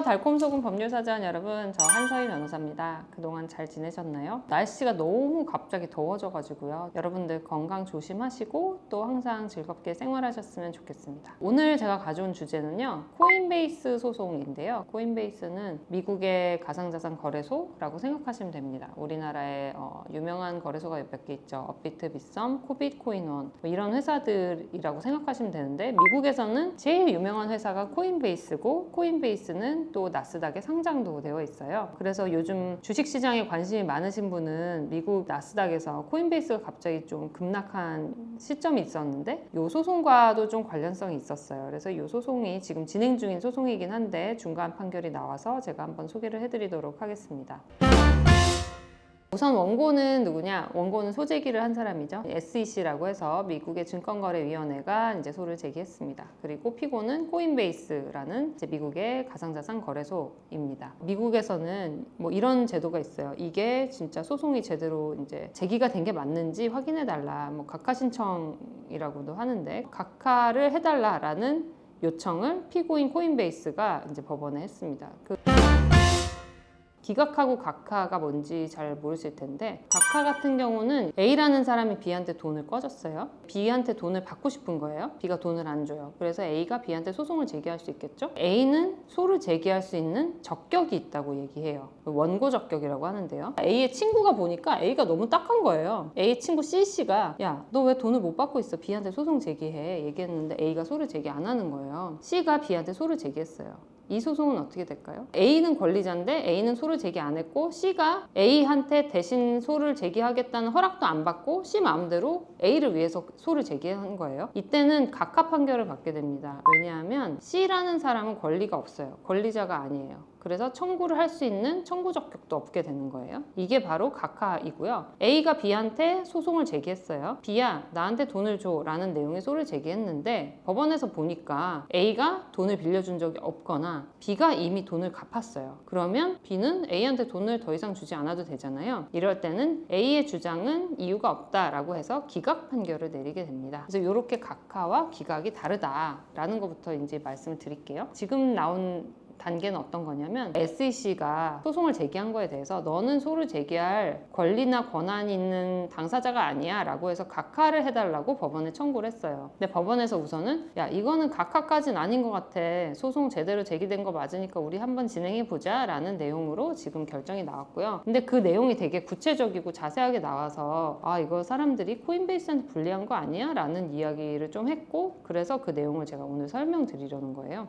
달콤소금 법률사전 여러분. 저 한서희 변호사입니다. 그동안 잘 지내셨나요? 날씨가 너무 갑자기 더워져가지고요. 여러분들 건강 조심하시고 또 항상 즐겁게 생활하셨으면 좋겠습니다. 오늘 제가 가져온 주제는요. 코인베이스 소송인데요. 코인베이스는 미국의 가상자산 거래소라고 생각하시면 됩니다. 우리나라에 어, 유명한 거래소가 몇 개 있죠. 업비트, 빗썸, 코빗, 코인원 뭐 이런 회사들이라고 생각하시면 되는데 미국에서는 제일 유명한 회사가 코인베이스고 코인베이스는 또 나스닥에 상장도 되어 있어요. 그래서 요즘 주식시장에 관심이 많으신 분은 미국 나스닥에서 코인베이스가 갑자기 좀 급락한 시점이 있었는데 이 소송과도 좀 관련성이 있었어요. 그래서 이 소송이 지금 진행 중인 소송이긴 한데 중간 판결이 나와서 제가 한번 소개를 해드리도록 하겠습니다. 우선 원고는 누구냐? 원고는 소제기를 한 사람이죠. SEC라고 해서 미국의 증권거래위원회가 이제 소를 제기했습니다. 그리고 피고는 코인베이스라는 미국의 가상자산 거래소입니다. 미국에서는 뭐 이런 제도가 있어요. 이게 진짜 소송이 제대로 이제 제기가 된 게 맞는지 확인해 달라. 뭐 각하 신청이라고도 하는데 각하를 해달라라는 요청을 피고인 코인베이스가 이제 법원에 했습니다. 그 기각하고 각하가 뭔지 잘 모르실 텐데 각하 같은 경우는 A라는 사람이 B한테 돈을 꺼줬어요. B한테 돈을 받고 싶은 거예요. B가 돈을 안 줘요. 그래서 A가 B한테 소송을 제기할 수 있겠죠. A는 소를 제기할 수 있는 적격이 있다고 얘기해요. 원고 적격이라고 하는데요. A의 친구가 보니까 A가 너무 딱한 거예요. A 친구 C씨가 야 너 왜 돈을 못 받고 있어? B한테 소송 제기해 얘기했는데 A가 소를 제기 안 하는 거예요. C가 B한테 소를 제기했어요. 이 소송은 어떻게 될까요? A는 권리자인데 A는 소를 제기 안 했고 C가 A한테 대신 소를 제기하겠다는 허락도 안 받고 C 마음대로 A를 위해서 소를 제기한 거예요. 이때는 각하 판결을 받게 됩니다. 왜냐하면 C라는 사람은 권리가 없어요. 권리자가 아니에요. 그래서 청구를 할 수 있는 청구 적격도 없게 되는 거예요. 이게 바로 각하이고요. A가 B한테 소송을 제기했어요. B야, 나한테 돈을 줘. 라는 내용의 소를 제기했는데 법원에서 보니까 A가 돈을 빌려준 적이 없거나 B가 이미 돈을 갚았어요. 그러면 B는 A한테 돈을 더 이상 주지 않아도 되잖아요. 이럴 때는 A의 주장은 이유가 없다라고 해서 기각 판결을 내리게 됩니다. 그래서 이렇게 각하와 기각이 다르다라는 것부터 이제 말씀을 드릴게요. 지금 나온 단계는 어떤 거냐면 SEC가 소송을 제기한 거에 대해서 너는 소를 제기할 권리나 권한이 있는 당사자가 아니야 라고 해서 각하를 해달라고 법원에 청구를 했어요. 근데 법원에서 우선은 야 이거는 각하까진 아닌 것 같아. 소송 제대로 제기된 거 맞으니까 우리 한번 진행해 보자 라는 내용으로 지금 결정이 나왔고요. 근데 그 내용이 되게 구체적이고 자세하게 나와서 아 이거 사람들이 코인베이스한테 불리한 거 아니야? 라는 이야기를 좀 했고 그래서 그 내용을 제가 오늘 설명드리려는 거예요.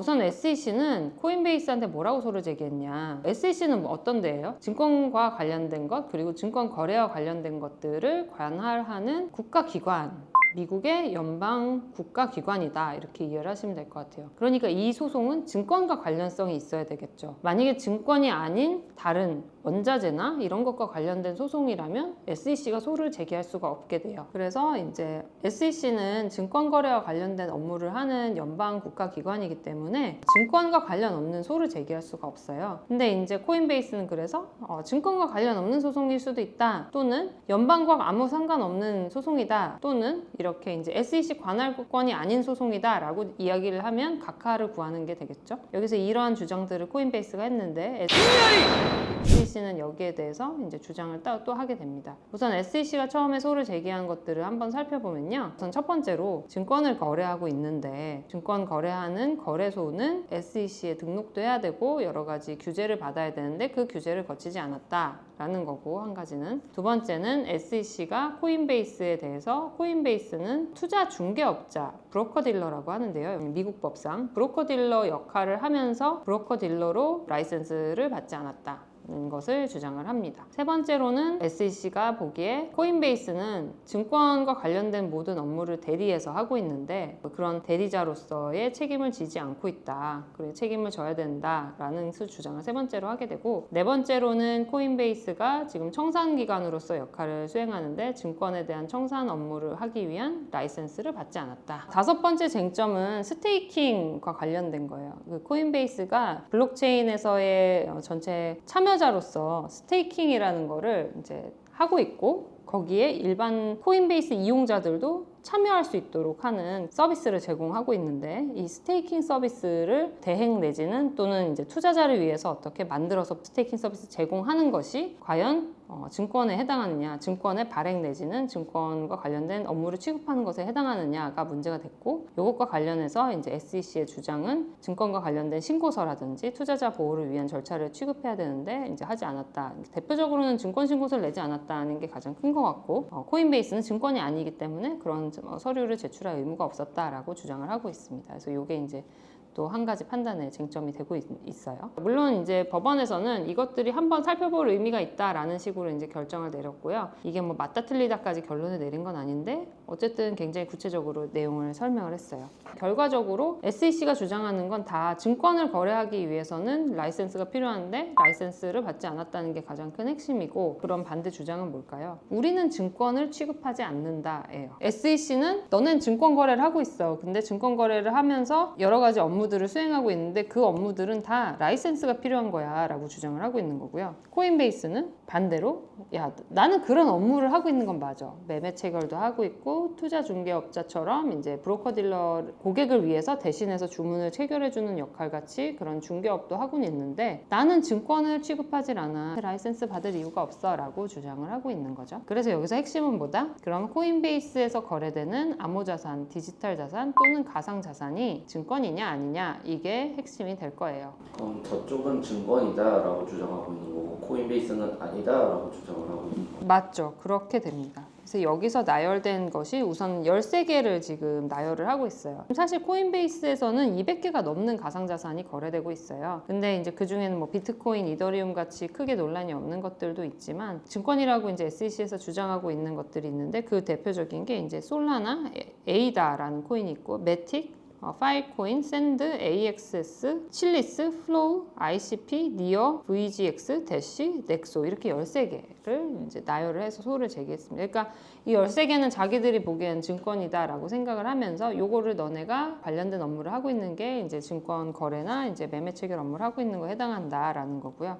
우선 SEC는 코인베이스한테 뭐라고 소를 제기했냐. SEC는 뭐 어떤 데예요? 증권과 관련된 것, 그리고 증권 거래와 관련된 것들을 관할하는 국가기관. 미국의 연방 국가기관이다 이렇게 이해를 하시면 될 것 같아요. 그러니까 이 소송은 증권과 관련성이 있어야 되겠죠. 만약에 증권이 아닌 다른 원자재나 이런 것과 관련된 소송이라면 SEC가 소를 제기할 수가 없게 돼요. 그래서 이제 SEC는 증권거래와 관련된 업무를 하는 연방 국가기관이기 때문에 증권과 관련 없는 소를 제기할 수가 없어요. 근데 이제 코인베이스는 그래서 어, 증권과 관련 없는 소송일 수도 있다. 또는 연방과 아무 상관없는 소송이다. 또는 이렇게 이제 SEC 관할권이 아닌 소송이다 라고 이야기를 하면 각하를 구하는 게 되겠죠. 여기서 이러한 주장들을 코인베이스가 했는데 SEC 는 여기에 대해서 이제 주장을 따- 또 하게 됩니다. 우선 SEC가 처음에 소를 제기한 것들을 한번 살펴보면요. 우선 첫 번째로 증권을 거래하고 있는데 증권 거래하는 거래소는 SEC에 등록도 해야 되고 여러 가지 규제를 받아야 되는데 그 규제를 거치지 않았다라는 거고 한 가지는 두 번째는 SEC가 코인베이스에 대해서 코인베이스는 투자 중개업자 브로커 딜러라고 하는데요. 미국 법상 브로커 딜러 역할을 하면서 브로커 딜러로 라이센스를 받지 않았다. 는 것을 주장을 합니다. 세 번째로는 SEC가 보기에 코인베이스는 증권과 관련된 모든 업무를 대리해서 하고 있는데 그런 대리자로서의 책임을 지지 않고 있다. 그래 책임을 져야 된다라는 수 주장을 세 번째로 하게 되고 네 번째로는 코인베이스가 지금 청산 기관으로서 역할을 수행하는데 증권에 대한 청산 업무를 하기 위한 라이센스를 받지 않았다. 다섯 번째 쟁점은 스테이킹과 관련된 거예요. 그 코인베이스가 블록체인에서의 어, 전체 참여 자로서 스테이킹이라는 거를 이제 하고 있고 거기에 일반 코인베이스 이용자들도 참여할 수 있도록 하는 서비스를 제공하고 있는데 이 스테이킹 서비스를 대행 내지는 또는 이제 투자자를 위해서 어떻게 만들어서 스테이킹 서비스 제공하는 것이 과연 어, 증권에 해당하느냐, 증권의 발행 내지는 증권과 관련된 업무를 취급하는 것에 해당하느냐가 문제가 됐고, 이것과 관련해서 이제 SEC의 주장은 증권과 관련된 신고서라든지 투자자 보호를 위한 절차를 취급해야 되는데 이제 하지 않았다. 대표적으로는 증권 신고서를 내지 않았다는 게 가장 큰 것 같고, 어, 코인베이스는 증권이 아니기 때문에 그런 어, 서류를 제출할 의무가 없었다라고 주장을 하고 있습니다. 그래서 이게 이제 또 한 가지 판단의 쟁점이 되고 있, 어요 물론 이제 법원에서는 이것들이 한번 살펴볼 의미가 있다라는 식으로 이제 결정을 내렸고요. 이게 뭐 맞다 틀리다까지 결론을 내린 건 아닌데 어쨌든 굉장히 구체적으로 내용을 설명을 했어요. 결과적으로 SEC가 주장하는 건 다 증권을 거래하기 위해서는 라이센스가 필요한데 라이센스를 받지 않았다는 게 가장 큰 핵심이고 그런 반대 주장은 뭘까요? 우리는 증권을 취급하지 않는다예요. SEC는 너넨 증권 거래를 하고 있어. 근데 증권 거래를 하면서 여러 가지 업무 들을 수행하고 있는데 그 업무들은 다 라이센스가 필요한 거야 라고 주장을 하고 있는 거고요. 코인베이스는 반대로 야 나는 그런 업무를 하고 있는 건 맞아. 매매 체결도 하고 있고 투자 중개업자처럼 이제 브로커 딜러 고객을 위해서 대신해서 주문을 체결해 주는 역할 같이 그런 중개업도 하고는 있는데 나는 증권을 취급하질 않아. 라이센스 받을 이유가 없어 라고 주장을 하고 있는 거죠. 그래서 여기서 핵심은 뭐다? 그럼 코인베이스에서 거래되는 암호자산, 디지털 자산 또는 가상 자산이 증권이냐 아니냐 이게 핵심이 될 거예요. 그럼 저쪽은 증권이다라고 주장하고 있는 거고 코인베이스는 아니다라고 주장을 하고 있는 거고 맞죠. 그렇게 됩니다. 그래서 여기서 나열된 것이 우선 13개를 지금 나열을 하고 있어요. 사실 코인베이스에서는 200개가 넘는 가상자산이 거래되고 있어요. 근데 이제 그 중에는 뭐 비트코인, 이더리움 같이 크게 논란이 없는 것들도 있지만 증권이라고 이제 SEC에서 주장하고 있는 것들이 있는데 그 대표적인 게 이제 솔라나, 에이다라는 코인이 있고 메틱, 어, 파일코인, 샌드, AXS, 칠리스, 플로우, ICP, 니어, VGX, 대시, 넥소 이렇게 13개를 이제 나열을 해서 소를 제기했습니다. 그러니까 이 13개는 자기들이 보기엔 증권이다라고 생각을 하면서 요거를 너네가 관련된 업무를 하고 있는 게 이제 증권 거래나 이제 매매 체결 업무를 하고 있는 거에 해당한다라는 거고요.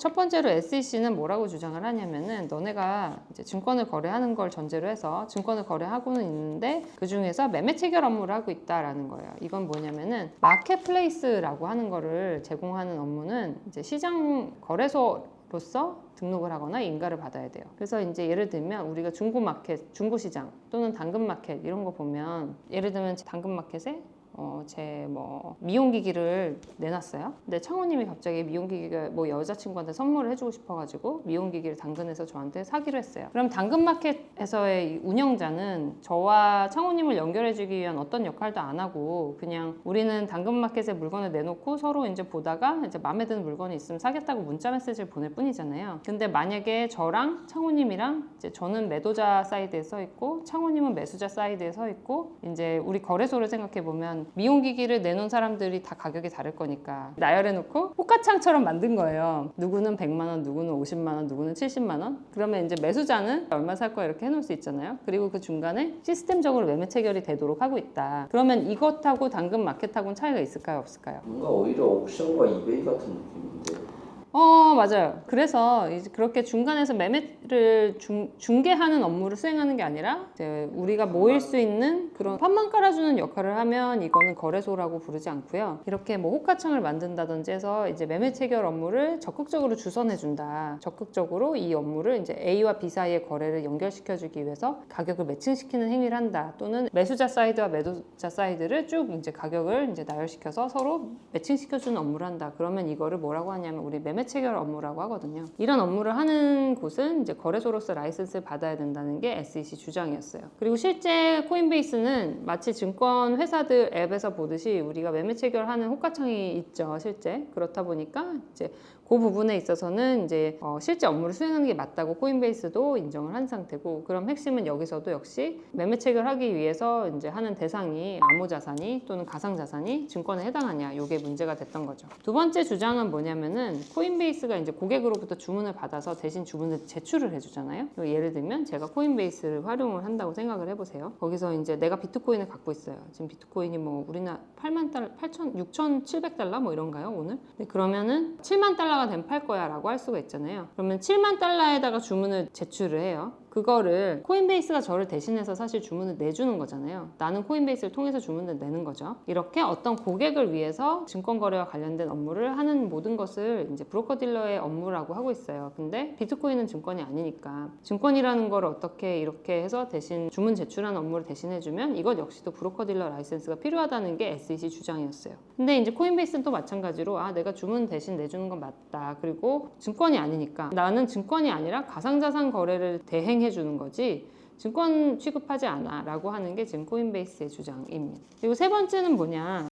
첫 번째로 SEC는 뭐라고 주장을 하냐면은 너네가 이제 증권을 거래하는 걸 전제로 해서 증권을 거래하고는 있는데 그 중에서 매매 체결 업무를 하고 있다라는 거예요. 이건 뭐냐면은 마켓플레이스라고 하는 거를 제공하는 업무는 이제 시장 거래소로서 등록을 하거나 인가를 받아야 돼요. 그래서 이제 예를 들면 우리가 중고 마켓, 중고 시장 또는 당근 마켓 이런 거 보면 예를 들면 당근 마켓에 어, 제 뭐 미용기기를 내놨어요. 근데 창호님이 갑자기 미용기기가 뭐 여자친구한테 선물을 해주고 싶어가지고 미용기기를 당근에서 저한테 사기로 했어요. 그럼 당근마켓에서의 이 운영자는 저와 창호님을 연결해주기 위한 어떤 역할도 안 하고 그냥 우리는 당근마켓에 물건을 내놓고 서로 이제 보다가 이제 마음에 드는 물건이 있으면 사겠다고 문자 메시지를 보낼 뿐이잖아요. 근데 만약에 저랑 창호님이랑 이제 저는 매도자 사이드에 서 있고 창호님은 매수자 사이드에 서 있고 이제 우리 거래소를 생각해 보면 미용기기를 내놓은 사람들이 다 가격이 다를 거니까 나열해놓고 호가창처럼 만든 거예요. 누구는 100만 원, 누구는 50만 원, 누구는 70만 원. 그러면 이제 매수자는 얼마 살 거야 이렇게 해놓을 수 있잖아요. 그리고 그 중간에 시스템적으로 매매 체결이 되도록 하고 있다. 그러면 이것하고 당근 마켓하고는 차이가 있을까요, 없을까요? 뭔가 오히려 옥션과 이베이 같은 느낌인데 어 맞아요. 그래서 그렇게 중간에서 매매를 중, 중개하는 업무를 수행하는 게 아니라 우리가 모일 수 있는 그런 판만 깔아주는 역할을 하면 이거는 거래소라고 부르지 않고요. 이렇게 뭐 호가창을 만든다든지 해서 이제 매매 체결 업무를 적극적으로 주선해 준다. 적극적으로 이 업무를 이제 A와 B 사이의 거래를 연결시켜 주기 위해서 가격을 매칭시키는 행위를 한다. 또는 매수자 사이드와 매도자 사이드를 쭉 이제 가격을 이제 나열시켜서 서로 매칭시켜 주는 업무를 한다. 그러면 이거를 뭐라고 하냐면 우리 매매 체결 업무라고 하거든요. 이런 업무를 하는 곳은 이제 거래소로서 라이센스를 받아야 된다는 게 SEC 주장이었어요. 그리고 실제 코인베이스는 마치 증권 회사들 앱에서 보듯이 우리가 매매 체결하는 호가창이 있죠, 실제. 그렇다 보니까 이제 그 부분에 있어서는 이제 어, 실제 업무를 수행하는 게 맞다고 코인베이스도 인정을 한 상태고 그럼 핵심은 여기서도 역시 매매 체결하기 위해서 이제 하는 대상이 암호자산이 또는 가상자산이 증권에 해당하냐 이게 문제가 됐던 거죠. 두 번째 주장은 뭐냐면은 코인베이스가 이제 고객으로부터 주문을 받아서 대신 주문을 제출을 해주잖아요. 예를 들면 제가 코인베이스를 활용을 한다고 생각을 해보세요. 거기서 이제 내가 비트코인을 갖고 있어요. 지금 비트코인이 뭐 우리나라 8만 달러, 8천, 6,700달러 뭐 이런가요 오늘? 네, 그러면은 7만 달러가 달러가 되면 팔 거야 라고 할 수가 있잖아요. 그러면 7만 달러에다가 주문을 제출을 해요. 그거를 코인베이스가 저를 대신해서 사실 주문을 내주는 거잖아요. 나는 코인베이스를 통해서 주문을 내는 거죠. 이렇게 어떤 고객을 위해서 증권거래와 관련된 업무를 하는 모든 것을 이제 브로커 딜러의 업무라고 하고 있어요. 근데 비트코인은 증권이 아니니까 증권이라는 걸 어떻게 이렇게 해서 대신 주문 제출하는 업무를 대신해주면 이것 역시도 브로커 딜러 라이센스가 필요하다는 게 SEC 주장이었어요. 근데 이제 코인베이스는 또 마찬가지로 아 내가 주문 대신 내주는 건 맞다. 그리고 증권이 아니니까 나는 증권이 아니라 가상자산 거래를 대 행해 주는 거지. 증권 취급하지 않아 라고 하는 게 지금 코인베이스의 주장입니다. 그리고 세 번째는 뭐냐